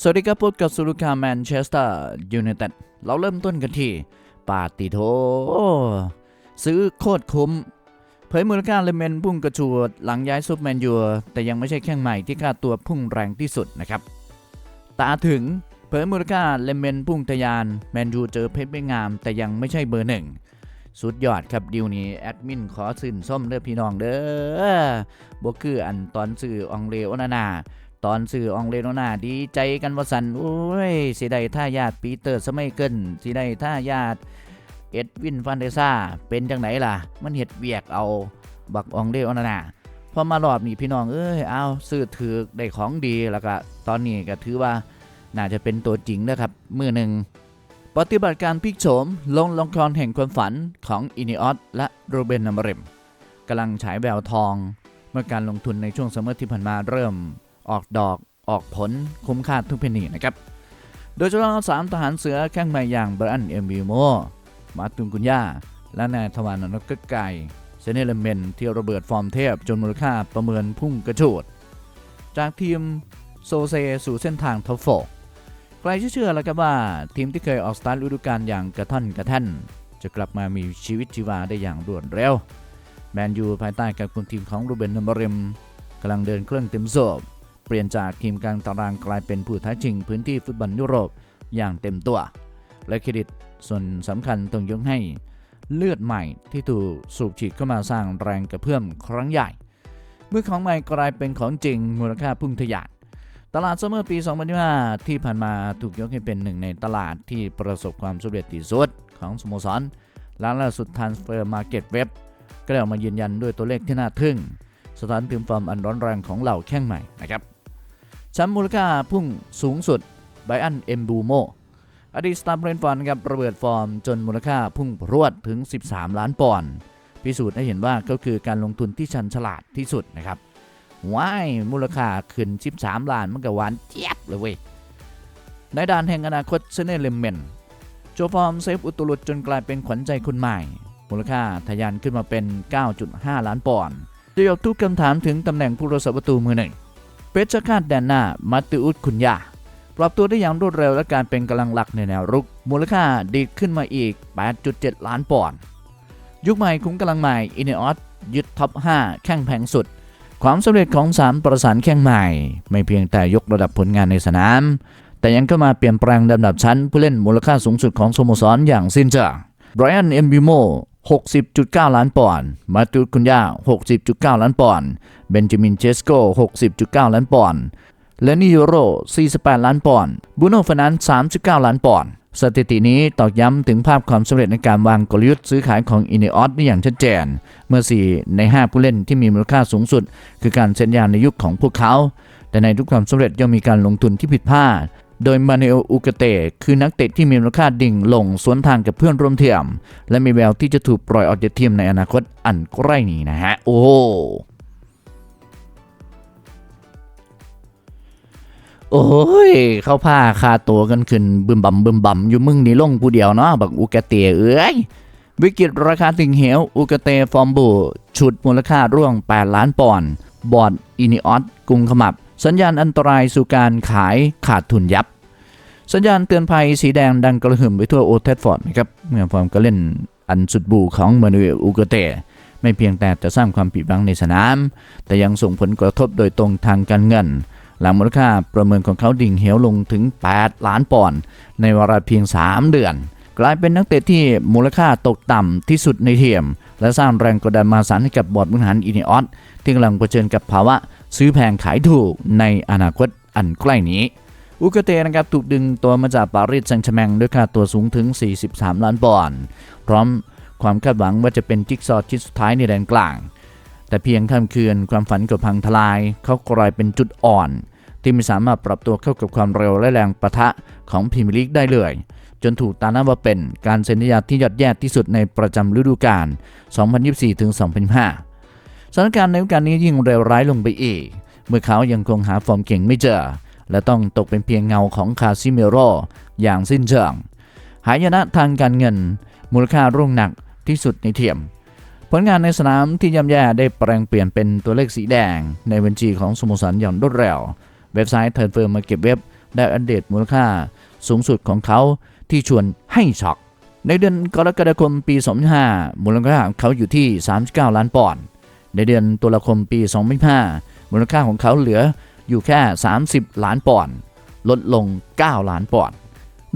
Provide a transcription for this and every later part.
สวัสดีครับพบกับสุรุคาแมนเชสเตอร์ยูไนเต็ดเราเริ่มต้นกันที่ปาติโท ซื้อโคตรคุ้ม เผยมูลค่าเลเมนพุ่งกระชูดหลังย้ายซุปแมนยูแต่ยังไม่ใช่แข้งใหม่ที่ค่าตัวพุ่งแรงที่สุดนะครับ ตาถึงเผยมูลค่าเลเมนพุ่งทะยาน แมนยูเจอเพชรไม่งาม แต่ยังไม่ใช่เบอร์หนึ่งสุดยอดครับดิวนี้แอดมินขอสื่นส้มเด้อพี่น้องเด้อบวคืออันตอนสื่ออองเลโอนานา ตอนสื่ออองเลโอนาดีใจกันว่าสันโอ้ยสิได้ท่ายาดปีเตอร์สมัยเกินสิได้ท่ายาดเอ็ดวินฟันเดซ่าเป็นจังไหนล่ะ มันเห็ดเวียกเอาบักอองเลโอนานาพอมารอบนี้พี่น้องเอ้ยเอาซื้อถือได้ของดีแล้วก็ตอนนี้ก็ถือว่าน่าจะเป็นตัวจริงนะครับมือหนึ่งปฏิบัติการพิกโฉมลงลงครอนแห่งความฝันของอินิออสและโรเบนนามเรมกำลังฉายแววทอง เมื่อการลงทุนในช่วงซัมเมอร์ที่ผ่านมาเริ่ม ออกดอกออกผลคุ้มค่าทุกเพนนีนะครับ โดยเฉพาะสามทหารเสือแข้งใหม่อย่างบรันเอ็มบิโม มาตุนกุนยาและนายทวานนกไก่เซเนเลเมนที่ระเบิดฟอร์มเทพจนมูลค่าประเมินพุ่งกระโจดจากทีมโซเซสู่เส้นทางท็อปโฟใครเชื่อแล้วครับว่าทีมที่เคยออกสตาร์ทฤดูกาลอย่างกระท่อนกระแท่น จะกลับมามีชีวิตชีวาได้อย่างรวดเร็วแมนยูภายใต้การคุมทีมของรูเบนนามริมกำลังเดินเครื่องเต็มโซบ เปลี่ยนจากทีมกลางตารางกลายเป็นผู้ท้าชิงพื้นที่ฟุตบอลยุโรปอย่างเต็มตัว และเครดิตส่วนสำคัญต้องยกให้เลือดใหม่ที่ถูกสูบฉีดเข้ามาสร้างแรงกระเพื่อมครั้งใหญ่ เมื่อของใหม่กลายเป็นของจริงมูลค่าพุ่งทะยานตลาดซัมเมอร์ปี 2025 ที่ผ่านมาถูกยกให้เป็นหนึ่งในตลาดที่ประสบความสำเร็จที่สุดของสโมสรหลังล่าสุด Transfer Market Web ก็ได้ออกมายืนยันด้วยตัวเลขที่น่าทึ่งสถานถึงฟอร์มอันร้อนแรงของเหล่าแข้งใหม่นะครับ แชมป์มูลค่าพุ่งสูงสุดไบอันเอ็มบูโมอดีตสตาร์เบรนฟอนครับระเบิดฟอร์มจนมูลค่าพุ่งพรวดถึง 13 ล้านปอนด์พิสูจน์ให้เห็นว่าก็คือการลงทุนที่ชันฉลาดที่สุดนะครับว้ายมูลค่าขึ้น 13 ล้านมันก็หวานเจี๊ยบเลยเว้ยในด้านแห่งอนาคตเซเนเลเมนโจฟอร์มเซฟอุตลุดจนกลายเป็นขวัญใจคนใหม่ มูลค่าทะยานขึ้นมาเป็น 9.5 ล้านปอนด์จะยกทุกคำถามถึงตำแหน่งผู้รักษาประตูมือหนึ่ง เปชคาดแดนหน้ามาติอุสคุนยาปรับตัวได้อย่างรวดเร็วและการเป็นกำลังหลักในแนวรุก มูลค่าดีขึ้นมาอีก 8.7 ล้านปอนด์ยุคใหม่คุ้มกำลังใหม่อินเนออสยึดท็อป 5 แข่งแพงสุด ความสำเร็จของสามประสานแข้งใหม่ ไม่เพียงแต่ยกระดับผลงานในสนาม แต่ยังเข้ามาเปลี่ยนแปลงลำดับชั้นผู้เล่นมูลค่าสูงสุดของสโมสรอย่างสิ้นเชิงไบรอันเอ็มบิโม 60.9 ล้านปอนด์ มาตูคุนยา60.9 ล้านปอนด์ เบนจามินเชสโก 60.9 ล้านปอนด์ และนิโร 48 ล้านปอนด์ บูโน่ฟนัน39 ล้านปอนด์ สถิตินี้ตอกย้ำถึงภาพความสำเร็จในการวางกลยุทธ์ซื้อขายของอินเนออสได้อย่างชัดเจน เมื่อ 4 ใน 5 ผู้เล่นที่มีมูลค่าสูงสุด คือการเซ็นยาในยุคของพวกเขา แต่ในทุกความสำเร็จย่อมมีการลงทุนที่ผิดพลาด โดยมาเนลอูกเตคือนักเตะที่มีมูลค่าดิ่งลงสวนทางกับเพื่อนร่วมทีมและมีแววที่จะถูกปล่อยออกจากทีมในอนาคตอันใกล้นี้นะฮะ โอ้โหโอ้ย เข้าผ้าคาตัวกันขึ้นบึมบัมบึมบัมอยู่มึงนี่ลงผู้เดียวเนาะบักอูกเตเอ้ยวิกฤตราคาถึงเหวอูกเตฟอร์มบู ชุดมูลค่าร่วง 8 ล้านปอนด์บอดอินิออสกุงขมับ สัญญาณอันตรายสู่การขายขาดทุนยับ สัญญาณเตือนภัยสีแดงดังกระหึ่มไปทั่วโอเทสฟอร์ดนะครับเมื่อฟอร์มการเล่นอันสุดบูของมานูเอลอูกเตไม่เพียงแต่จะสร้างความผิดหวังในสนาม แต่ยังส่งผลกระทบโดยตรงทางการเงิน หลังมูลค่าประเมินของเขาดิ่งเหวลงถึง 8 ล้านปอนด์ในเวลาเพียง 3 เดือน กลายเป็นนักเตะที่มูลค่าตกต่ำที่สุดในเทียม และสร้างแรงกดดันมหาศาลให้กับบอร์ดบริหารอินิออสที่กำลังเผชิญกับภาวะซื้อแพงขายถูกในอนาคตอันใกล้นี้ อุกเตนะครับถูกดึงตัวมาจากปารีสแซงต์แชแมงด้วยค่าตัวสูงถึง 43 ล้านปอนด์พร้อมความคาดหวังว่าจะเป็นจิ๊กซอว์ชิ้นสุดท้ายในแดนกลาง แต่เพียงค่ำคืนความฝันก็พังทลาย เขากลายเป็นจุดอ่อน ที่ไม่สามารถปรับตัวเข้ากับความเร็วและแรงปะทะของพรีเมียร์ลีกได้เลย จนถูกตาหน้าว่าเป็นการเซ็นสัญญาที่ยอดแย่ที่สุดในประจำฤดูกาล 2024-2025 สถานการณ์ในฤดูกาลนี้ยิ่งเลวร้ายลงไปอีก เมื่อเขายังคงหาฟอร์มเก่งไม่เจอ และต้องตกเป็นเพียงเงาของคาซิเมโรอย่างสิ้นเชิง หายนะทางการเงิน มูลค่าร่วงหนักที่สุดในเทียมผลงานในสนามที่ย่ำแย่ได้แปลงเปลี่ยนเป็นตัวเลขสีแดง ในบัญชีของสโมสรอย่างรวดเร็ว เว็บไซต์เทิร์นเฟิร์มมาเก็บเว็บได้อัปเดตมูลค่าสูงสุดของเขา ที่ชวนให้ช็อกในเดือนกรกฎาคมปี 2005 มูลค่าของเขาอยู่ที่ 39 ล้านปอนด์ ในเดือนตุลาคมปี 2005 มูลค่าของเขาเหลืออยู่แค่ 30 ล้านปอนด์ ลดลง 9 ล้านปอนด์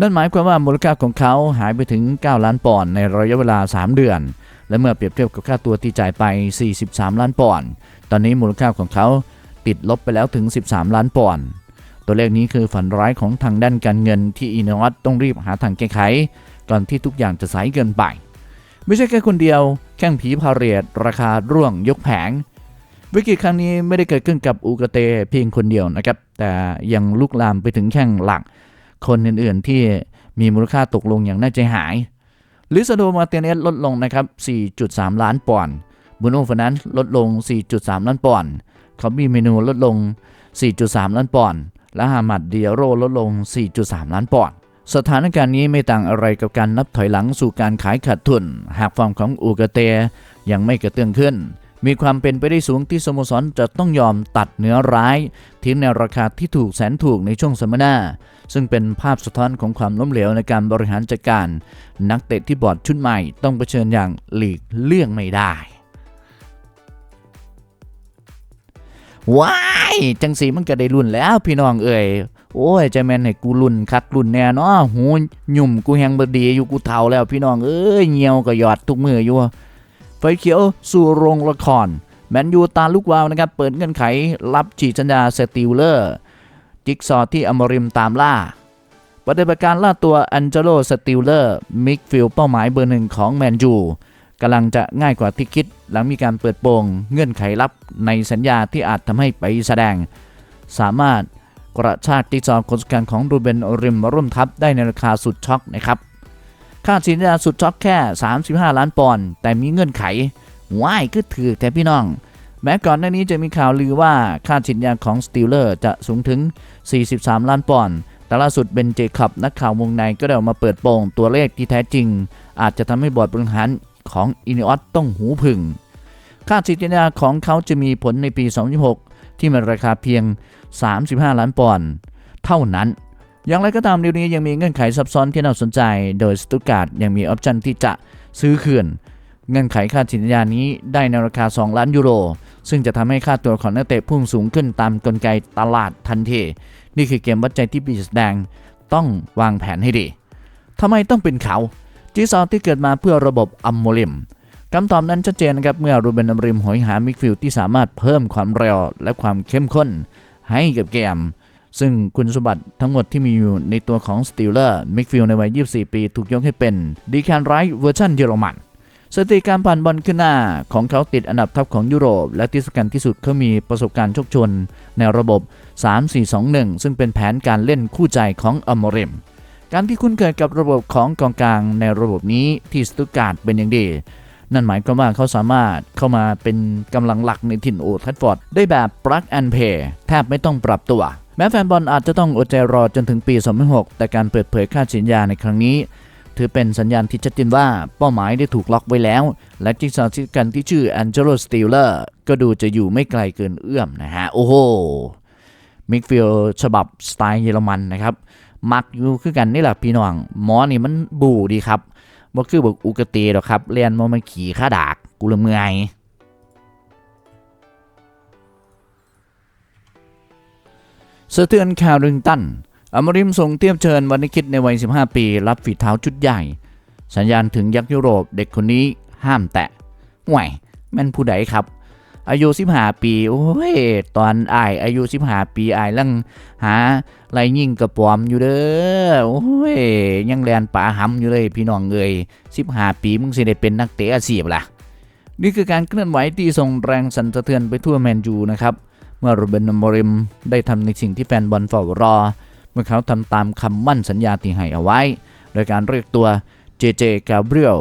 นั่นหมายความว่ามูลค่าของเขาหายไปถึง 9 ล้านปอนด์ในระยะเวลา 3 เดือน และเมื่อเปรียบเทียบกับค่าตัวที่จ่ายไป 43 ล้านปอนด์ ตอนนี้มูลค่าของเขาติดลบไปแล้วถึง 13 ล้านปอนด์ ตัวเลขนี้คือฝันร้ายของทางด้านการเงินที่อินวัตต้องรีบหาทางแก้ไข ก่อนที่ทุกอย่างจะสายเกินไป ไม่ใช่แค่คนเดียวแข้งผีพาเรตราคาร่วงยกแผง วิกฤตครั้งนี้ไม่ได้เกิดขึ้นกับอูกเตเพียงคนเดียวนะครับ แต่ยังลุกลามไปถึงแข้งหลัก คนอื่นๆที่มีมูลค่าตกลงอย่างน่าใจหายลิซาโดมาเตเนสลดลงนะครับ 4.3 ล้านปอนด์บูโนฟนันลดลง 4.3 ล้านปอนด์คอบบี้เมนูลดลง 4.3 ล้านปอนด์ และฮามัดเดียโรลดลง 4.3 ล้านปอนด์สถานการณ์นี้ไม่ต่างอะไรกับการนับถอยหลังสู่การขายขาดทุน หากฟอร์มของอูกาเตยังไม่กระเตื้องขึ้น มีความเป็นไปได้สูงที่สโมสรจะต้องยอมตัดเนื้อร้ายทิ้งในราคาที่ถูกแสนถูกในช่วงสัมมนา ซึ่งเป็นภาพสะท้อนของความล้มเหลวในการบริหารจัดการ นักเตะที่บอร์ดชุดใหม่ต้องเผชิญอย่างหลีกเลี่ยงไม่ได้ ว้ายจังสีมันก็ได้รุ่นแล้วพี่น้องเอ่ยโอ้ยใจแมนให้กูรุ่นคักรุ่นแน่นาะหูหยุ่มกูแหงบดีอยู่กูเฒ่าแล้วพี่น้องเอ้ยเหี่ยวก็หยอดทุกมืออยู่ไฟเขียวสู่โรงละครแมนยูตาลูกวาวนะครับ เปิดเงื่อนไข รับฉีดสัญญาสติลเลอร์ จิกซอที่อมริมตามล่าปฏิบัติการล่าตัวอันเจโลสติลเลอร์มิกฟิลเป้าหมายเบอร์หนึ่งของแมนยู กำลังจะง่ายกว่าที่คิด หลังมีการเปิดโปงเงื่อนไขลับในสัญญาที่อาจทำให้ไปแสดง สามารถกระชากจิ๊กซอคนสำคัญของรูเบนอริมมาร่วมทัพได้ในราคาสุดช็อกนะครับ ค่าสัญญาสุดช็อกแค่ 35 ล้านปอนด์แต่มีเงื่อนไขว้ายก็ถือแต่พี่น้อง แม้ก่อนหน้านี้จะมีข่าวลือว่าค่าสัญญาของสติลเลอร์จะสูงถึง 43 ล้านปอนด์แต่ล่าสุดเบนเจคับนักข่าววงในก็ได้ออกมาเปิดโปงตัวเลขที่แท้จริง อาจจะทำให้บอร์ดบริหาร ของอินิออสต้องหูผึ่ง ค่าสัญญาของเขาจะมีผลในปี 2026 ที่มันราคาเพียง 35 ล้านปอนด์เท่านั้น อย่างไรก็ตามเดี๋ยวนี้ยังมีเงื่อนไขซับซ้อนที่น่าสนใจ โดยสตุการ์ดยังมีออปชันที่จะซื้อคืนเงื่อนไขค่าสัญญานี้ได้ในราคา 2 ล้านยูโร ซึ่งจะทำให้ค่าตัวของนักเตะพุ่งสูงขึ้นตามกลไกตลาดทันที นี่คือเกมวัดใจที่ปีศาจแดง ต้องวางแผนให้ดีทำไมต้องเป็นเขา จีซอที่เกิดมาเพื่อระบบอัมโมลิมคำตอบนั้นชัดเจนนะครับเมื่อรูเบนอัมริมหอยหามิกฟิลด์ที่สามารถเพิ่มความเร็วและความเข้มข้นให้กับเกม ซึ่งคุณสมบัติทั้งหมดที่มีอยู่ในตัวของสติลเลอร์มิกฟิลในวัย 24 ปีถูกยกให้เป็นดีแคนไรท์เวอร์ชันเยอรมันสถิติการผ่านบอลขึ้นหน้าของเขาติดอันดับท็อปของยุโรป และที่สำคัญที่สุดเขามีประสบการณ์ชกชน ในระบบ 3-4-2-1 ซึ่งเป็นแผนการเล่นคู่ใจของอมริม การที่คุ้นเคยกับระบบของกองกลางในระบบนี้ที่สตุการ์ดเป็นอย่างดี นั่นหมายความว่าเขาสามารถเข้ามาเป็นกำลังหลักในถิ่นโอทัฟฟอร์ดได้แบบ plug and play แทบไม่ต้องปรับตัวแม้แฟนบอลอาจจะต้องอดใจรอจนถึงปี 2006 แต่การเปิดเผยค่าสัญญาในครั้งนี้ ถือเป็นสัญญาณที่ชัดเจนว่าเป้าหมายได้ถูกล็อกไว้แล้ว และจิ๊กซอว์ที่กันที่ชื่อแอนเจโลสติลเลอร์ก็ดูจะอยู่ไม่ไกลเกินเอื้อมนะฮะ โอ้โหมิกฟิลฉบับสไตล์เยอรมันนะครับ มักอยู่คือกันนี่แหละพี่น้องหมอนี่มันบูดีครับบ่คือบอกอุกเตหรอกครับเรียนมามาขี่ข้าดากกูละเมื่อยสะเทือนคาริงตันอมริมส่งเทียบเชิญวันนิคิดในวัย 15 ปี รับฝีเท้าชุดใหญ่ สัญญาณถึงยักษ์ยุโรปเด็กคนนี้ห้ามแตะห่วยแม่นผู้ใดครับ อายุ15ปี โอ้ย ตอนอาย อายุ15ปีอายลังหาไรยิ่งกระปอมอยู่เด้อ โอ้ย ยังแลนป่าหำอยู่เลย พี่น้องเอ่ย15ปีมึงสิได้เป็นนักเตะอาชีพล่ะ นี่คือการเคลื่อนไหวที่ส่งแรงสั่นสะเทือนไปทั่วแมนยูนะครับ เมื่อโรเบนอมริมได้ทำในสิ่งที่แฟนบอลเฝ้ารอ เมื่อเขาทำตามคำมั่นสัญญาที่ให้เอาไว้ โดยการเรียกตัวเจเจกาเบรียล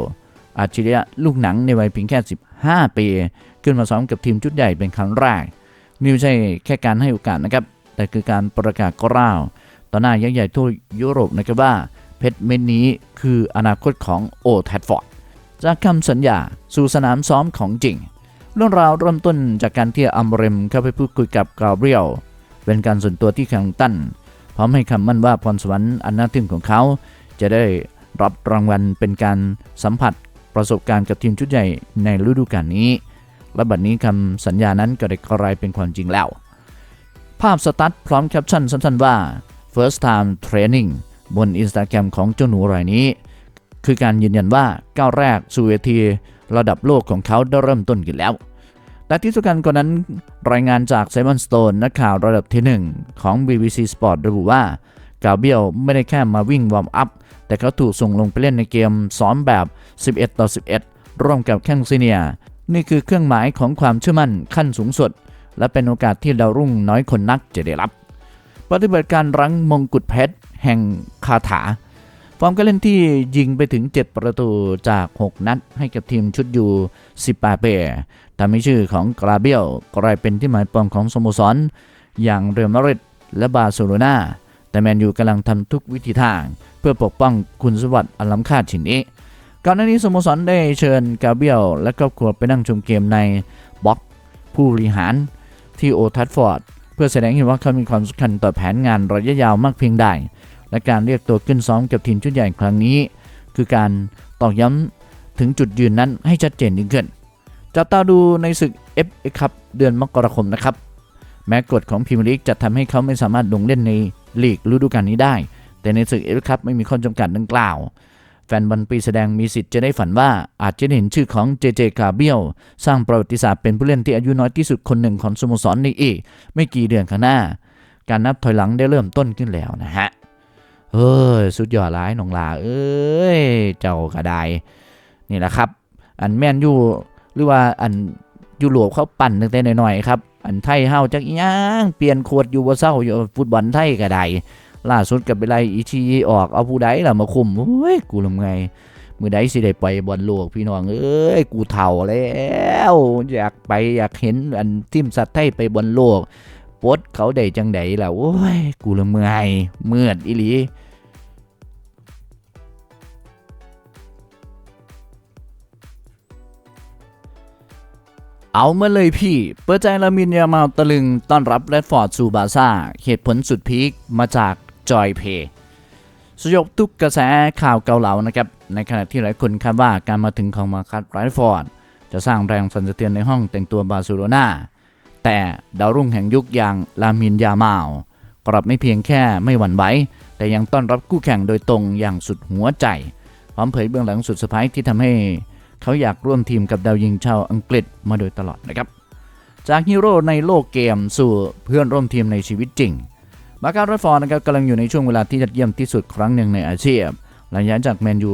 อาชิริยะลูกหนังในวัยเพียงแค่ 15 ปี ขึ้นมาซ้อมกับทีมชุดใหญ่เป็นครั้งแรก นี่ไม่ใช่แค่การให้โอกาสนะครับ แต่คือการประกาศกล้าว ต่อหน้ายักษ์ใหญ่ทั่วยุโรปนะครับว่า เพชรเม็ดนี้คืออนาคตของโอแทดฟอร์ดจากคำสัญญาสู่สนามซ้อมของจริง เรื่องราวเริ่มต้นจากการที่อัมเรมเข้าไปพูดคุยกับกาเบรียลเป็นการส่วนตัวที่แข่งตั้นพร้อมให้คำมั่นว่าพรสวรรค์อันน่าทึ่งของเขา จะได้รับรางวัลเป็นการสัมผัสประสบการณ์กับทีมชุดใหญ่ในฤดูกาลนี้ และบัดนี้คำสัญญานั้นก็ได้กลายเป็นความจริงแล้ว ภาพสตัดพร้อมแคปชั่นสั้นๆว่า first time training บนอินสตาแกรมของเจ้าหนูรายนี้ คือการยืนยันว่าก้าวแรกสู่เวทีระดับโลกของเขาได้เริ่มต้นขึ้นแล้วแต่ที่สำคัญกว่านั้นรายงานจากไซมอนสโตนนักข่าวระดับที่ 1 ของ BBC Sport ระบุว่ากาเบียลไม่ได้แค่มาวิ่งวอร์มอัพ แต่เขาถูกส่งลงไปเล่นในเกมซ้อมแบบ 11 ต่อ 11 ร่วมกับแข้งซีเนีย นี่คือเครื่องหมายของความเชื่อมั่นขั้นสูงสุด และเป็นโอกาสที่ดาวรุ่งน้อยคนนักจะได้รับ ปฏิบัติการรั้งมงกุฎเพชรแห่งคาถา ฟอร์มการเล่นที่ยิงไปถึง 7 ประตูจาก 6 นัด ให้กับทีมชุดยู18เปทำให้ชื่อของกราเบียลกลายเป็นที่หมายปองของสโมสรอย่างเรอัลมาดริดและบาร์เซโลนาแต่แมนยูกำลังทำทุกวิธีทาง เพื่อปกป้องคุณสมบัติอันล้ำค่าชิ้นนี้ ก่อนหน้านี้สโมสรได้เชิญกาเบียลและครอบครัวไปนั่งชมเกมในบล็อกผู้บริหารที่โอทัฟฟอร์ดเพื่อแสดงให้เห็นว่าเขามีความสำคัญต่อแผนงานระยะยาวมากเพียงใด และการเรียกตัวขึ้นซ้อมกับทีมชุดใหญ่ครั้งนี้ คือการตอกย้ำถึงจุดยืนนั้นให้ชัดเจนยิ่งขึ้นจับตาดูในศึก FA ครับเดือนมกราคมนะครับ แม้กฎของพรีเมียร์ลีกจะทำให้เขาไม่สามารถลงเล่นในลีกฤดูกาลนี้ได้ แต่ในศึก FA ครับไม่มีข้อจำกัดดังกล่าว แฟนบอลปีแสดงมีสิทธิ์จะได้ฝันว่าอาจจะได้เห็นชื่อของเจเจกาเบียลสร้างประวัติศาสตร์เป็นผู้เล่นที่อายุน้อยที่สุดคนหนึ่งของสโมสรในอีก ไม่กี่เดือนข้างหน้า การนับถอยหลังได้เริ่มต้นขึ้นแล้วนะฮะเฮ้ยสุดยอดร้ายหนองลาเอ้ยเจ้ากระไดนี่แหละครับ อันแม่นยู่หรือว่าอันยุโรปเขาปั่นตั้งแต่หน่อยๆครับอันไทยเฮาจักย่างเปลี่ยนโคดอยู่บ่เศร้าอยู่ฟุตบอลไทยกระได ล่าสุดกับไปไล่อีชีออกเอาผู้ใดล่ะมาคุมโอ้ยกูลำไงมือใดสิได้ไปบอลโลกพี่น้องเอ้ยกูเฒ่าแล้วอยากไปอยากเห็นอันทีมสัตว์ไทยไปบอลโลกปดเขาได้จังไดล่ะโอ้ยกูละเมื่อยเมื่อดอีหลีเอามาเลยพี่ เปิดใจลามินยามาตะลึงต้อนรับแรดฟอร์ดสู่บาซ่าเหตุผลสุดพีคมาจาก จอยเพย์สยบทุกกระแสข่าวเกาเหลานะครับ ในขณะที่หลายคนคาดว่าการมาถึงของมาคัตแรฟอร์ด จะสร้างแรงสั่นสะเทือนในห้องแต่งตัวบาร์เซโลนาแต่ดาวรุ่งแห่งยุคอย่างลามินยามาลกลับไม่เพียงแค่ไม่หวั่นไหวแต่ยังต้อนรับคู่แข่งโดยตรงอย่างสุดหัวใจ พร้อมเผยเบื้องหลังสุดเซอร์ไพรส์ที่ทำให้เขาอยากร่วมทีมกับดาวยิงชาวอังกฤษมาโดยตลอดนะครับ จากฮีโร่ในโลกเกมสู่เพื่อนร่วมทีมในชีวิตจริง มาการรดฟอร์นะครับกำลังอยู่ในช่วงเวลาที่ยอดเยี่ยมที่สุดครั้งหนึ่งในอาชีพหลังย้ายจากแมนยู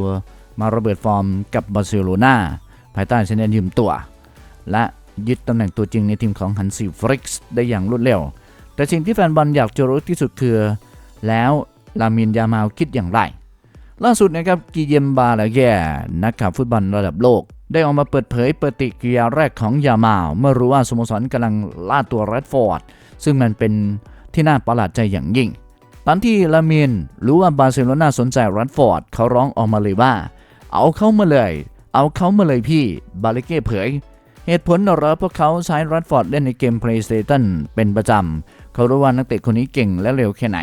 มาระเบิดฟอร์มกับบาร์เซโลนาภายใต้สัญญาณยืมตัว และยึดตำแหน่งตัวจริงในทีมของฮันซีฟริกส์ได้อย่างรวดเร็ว แต่สิ่งที่แฟนบอลอยากจะรู้ที่สุดคือ แล้วลามินยามาลคิดอย่างไร ล่าสุดนะครับกิเยมบาลาแกนักข่าวฟุตบอลระดับโลก ได้ออกมาเปิดเผยปฏิกิริยาแรกของยามาลเมื่อรู้ว่าสโมสรกำลังล่าตัวแรดฟอร์ดซึ่งมันเป็น ที่น่าประหลาดใจอย่างยิ่ง ตอนที่ลามินรู้ว่าบาร์เซโลนาสนใจแรดฟอร์ดเขาร้องออกมาเลยว่า เอาเข้ามาเลย เอาเข้ามาเลยพี่บาเลเก้เผย เหตุผลเหรอเพราะเขาใช้แรดฟอร์ดเล่นในเกม PlayStation เป็นประจำเขารู้ว่านักเตะคนนี้เก่งและเร็วแค่ไหน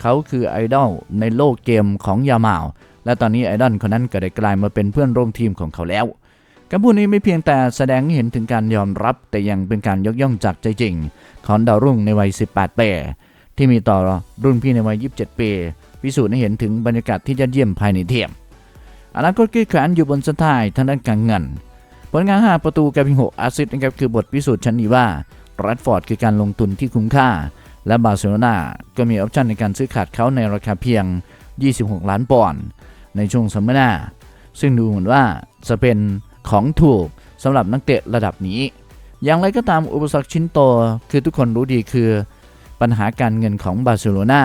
เขาคือไอดอลในโลกเกมของยามาลและตอนนี้ไอดอลคนนั้นก็ได้กลายมาเป็นเพื่อนร่วมทีมของเขาแล้วคำพูดนี้ไม่เพียงแต่แสดงให้เห็นถึงการยอมรับแต่ยังเป็นการยกย่องจากใจจริง ของดาวรุ่งในวัย 18 ปี ที่มีต่อรุ่นพี่ในวัย 27 ปีพิสูจน์ให้เห็นถึงบรรยากาศที่ยอดเยี่ยมภายในเทียมอนาคตคือแขวนอยู่บนส้นทางทางด้านการเงิน ผลงาน 5 ประตูกับพียง6แอสซิสต์นะครับคือบทพิสูจน์ชั้นนี้ว่าแรดฟอร์ดคือการลงทุนที่คุ้มค่า และบาร์เซโลนาก็มีออปชันในการซื้อขาดเขาในราคาเพียง 26 ล้านปอนด์ในช่วงซัมเมอร์หน้าซึ่งดูเหมือนว่าจะเป็นของถูกสำหรับนักเตะระดับนี้ อย่างไรก็ตามอุปสรรคชิ้นโตคือทุกคนรู้ดีคือปัญหาการเงินของบาร์เซโลนา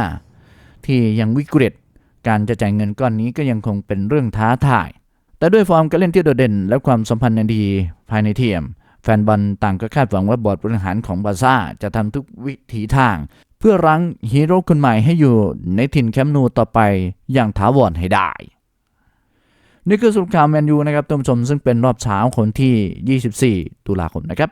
ที่ยังวิกฤต การจะจ่ายเงินก้อนนี้ก็ยังคงเป็นเรื่องท้าทาย แต่ด้วยฟอร์มการเล่นที่โดดเด่น และความสัมพันธ์อันดีภายในทีม แฟนบอลต่างก็คาดหวังว่าบอร์ดบริหารของบาร์ซ่าจะทำทุกวิถีทาง เพื่อรั้งฮีโร่คนใหม่ให้อยู่ในถิ่นแคมป์นูต่อไปอย่างถาวรให้ได้ นี่คือสรุปข่าวแมนยูนะครับท่านผู้ชมซึ่งเป็นรอบเช้าคนที่ 24 ตุลาคมนะครับ